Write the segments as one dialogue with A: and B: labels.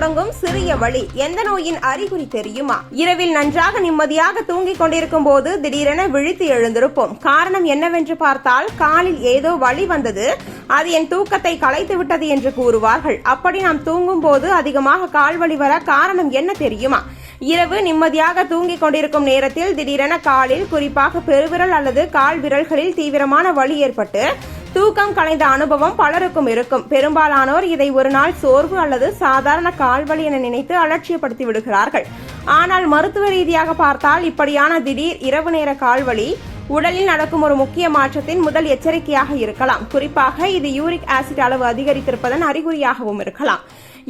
A: தொடங்கும் சிறிய வழி. எந்த நோயின் அறிகுறி தெரியுமா? இரவில் நன்றாக நிம்மதியாக தூங்கிக் கொண்டிருக்கும் போது திடீரென விழித்து எழுந்திருப்போம். காரணம் என்னவென்று பார்த்தால் காலில் ஏதோ வழி வந்தது. அது என் தூக்கத்தை கலைத்து விட்டது என்று கூறுவார்கள். அப்படி நாம் தூங்கும் போது அதிகமாக கால் வலி வர காரணம் என்ன தெரியுமா? இரவு நிம்மதியாக தூங்கிக் கொண்டிருக்கும் நேரத்தில் திடீரென காலில் குறிப்பாக பெருவிரல் அல்லது கால் விரல்களில் தீவிரமான வலி ஏற்பட்டு தூக்கம் கலைந்த அனுபவம் பலருக்கும் இருக்கும். பெரும்பாலானோர் இதை ஒரு நாள் சோர்வு அல்லது சாதாரண கால்வலி என நினைத்து அலட்சியப்படுத்தி விடுகிறார்கள். ஆனால் மருத்துவ ரீதியாக பார்த்தால் இப்படியான திடீர் இரவு நேர கால்வலி உடலில் நடக்கும் ஒரு முக்கிய மாற்றத்தின் முதல் எச்சரிக்கையாக இருக்கலாம். குறிப்பாக இது யூரிக் ஆசிட் அளவு அதிகரித்திருப்பதன் அறிகுறியாகவும் இருக்கலாம்.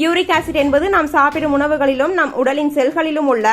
A: யூரிக் ஆசிட் என்பது நாம் சாப்பிடும் உணவுகளிலும் நம் உடலின் செல்களிலும் உள்ள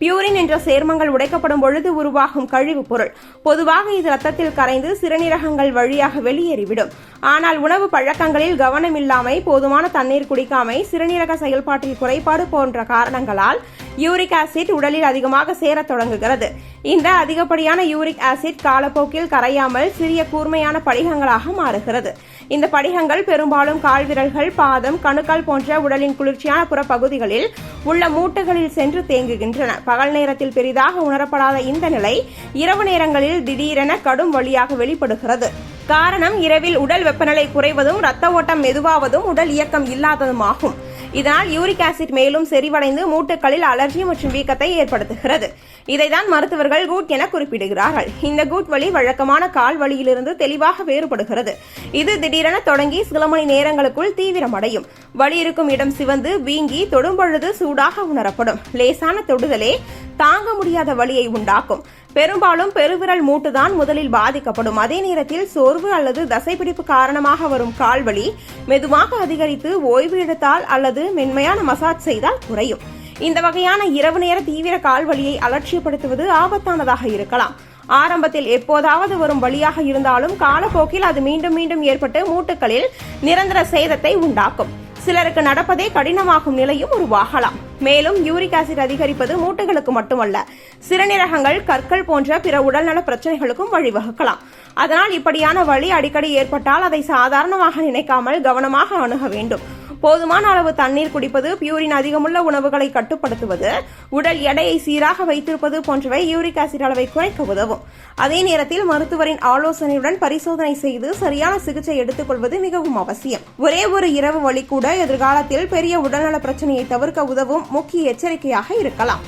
A: பியூரின் என்ற சேர்மங்கள் உடைக்கப்படும் பொழுது உருவாகும் கழிவுப் பொருள். பொதுவாக இது ரத்தத்தில் கரைந்து சிறுநீரகங்கள் வழியாக வெளியேறிவிடும். ஆனால் உணவு பழக்கங்களில் கவனமில்லாமை போதுமான தண்ணீர் குடிக்காமை சிறுநீரக செயல்பாட்டில் குறைபாடு போன்ற காரணங்களால் யூரிக் ஆசிட் உடலில் அதிகமாக சேரத் தொடங்குகிறது. இந்த அதிகப்படியான யூரிக் ஆசிட் காலப்போக்கில் கரையாமல் சிறிய கூர்மையான படிகங்களாக மாறுகிறது. இந்த படிகங்கள் பெரும்பாலும் கால்விரல்கள் பாதம் கணுக்கள் போன்ற உடலின் குளிர்ச்சியான புறப்பகுதிகளில் உள்ள மூட்டுகளில் சென்று தேங்குகின்றன. பகல் நேரத்தில் பெரிதாக உணரப்படாத இந்த நிலை இரவு நேரங்களில் திடீரென கடும் வழியாக வெளிப்படுகிறது. காரணம் இரவில் உடல் வெப்பநிலை குறைவதும் இரத்த ஓட்டம் மெதுவாவதும் உடல் இயக்கம் இல்லாததுமாகும். இதனால் யூரிக் ஆசிட் மேலும் செறிவடைந்து மூட்டுகளில் அலர்ஜி மற்றும் வீக்கத்தை ஏற்படுத்துகிறது. இதைதான் மருத்துவர்கள் கூட் என குறிப்பிடுகிறார்கள். இந்த கூட் வலி வழக்கமான கால் வலியிலிருந்து தெளிவாக வேறுபடுகிறது. இது திடீரென தொடங்கி சில மணி நேரங்களுக்குள் தீவிரமடையும். வலி இருக்கும் இடம் சிவந்து வீங்கி தொடும்பொழுது சூடாக உணரப்படும். லேசான தொடுதலே தாங்க முடியாத வழியை உண்டாக்கும். பெரும்பாலும் பெருவிரல் மூட்டுதான் முதலில் பாதிக்கப்படும். அதே நேரத்தில் சோர்வு அல்லது தசைப்பிடிப்பு காரணமாக வரும் கால்வலி மெதுவாக அதிகரித்து ஓய்வு எடுத்தால் அல்லது மென்மையான மசாஜ் செய்தால் குறையும். இந்த வகையான இரவு நேர தீவிர கால்வலியை அலட்சியப்படுத்துவது ஆபத்தானதாக இருக்கலாம். ஆரம்பத்தில் எப்போதாவது வரும் வழியாக இருந்தாலும் காலப்போக்கில் அது மீண்டும் மீண்டும் ஏற்பட்டு மூட்டுகளில் நிரந்தர சேதத்தை உண்டாக்கும். சிலருக்கு நடப்பதே கடினமாகும் நிலையும் உருவாகலாம். மேலும் யூரிக் ஆசிட் அதிகரிப்பது மூட்டுகளுக்கு மட்டுமல்ல சிறுநீரகங்கள் கற்கள் போன்ற பிற உடல்நல பிரச்சனைகளுக்கும் வழிவகுக்கலாம். அதனால் இப்படியான வழி அடிக்கடி ஏற்பட்டால் அதை சாதாரணமாக நினைக்காமல் கவனமாக அணுக வேண்டும். போதுமான அளவு தண்ணீர் குடிப்பது பியூரின் அதிகமுள்ள உணவுகளை கட்டுப்படுத்துவது உடல் எடையை சீராக வைத்திருப்பது போன்றவை யூரிக் ஆசிட் அளவை குறைக்க உதவும். அதே நேரத்தில் மருத்துவரின் ஆலோசனையுடன் பரிசோதனை செய்து சரியான சிகிச்சை எடுத்துக்கொள்வது மிகவும் அவசியம். ஒரே ஒரு இரவு வழி கூட எதிர்காலத்தில் பெரிய உடல்நல பிரச்சனையை தவிர்க்க உதவும் முக்கிய எச்சரிக்கையாக இருக்கலாம்.